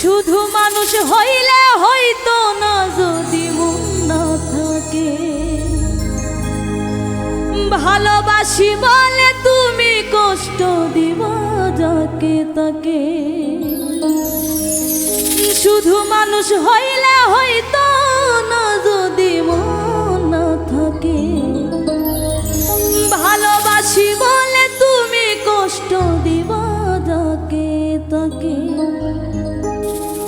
শুধু মানুষ হইলে হয়তো না যদি মন না থাকে। ভালোবাসি বলে তুমি কষ্ট দিবা যাকে তাকে। শুধু মানুষ হইলে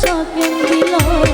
স্বপ্ন দিল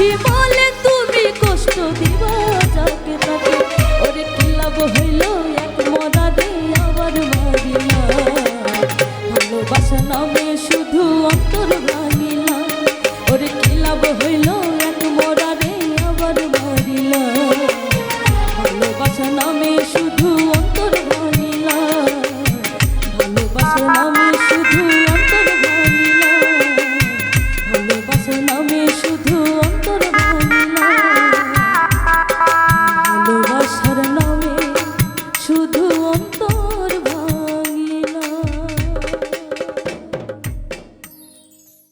Tipo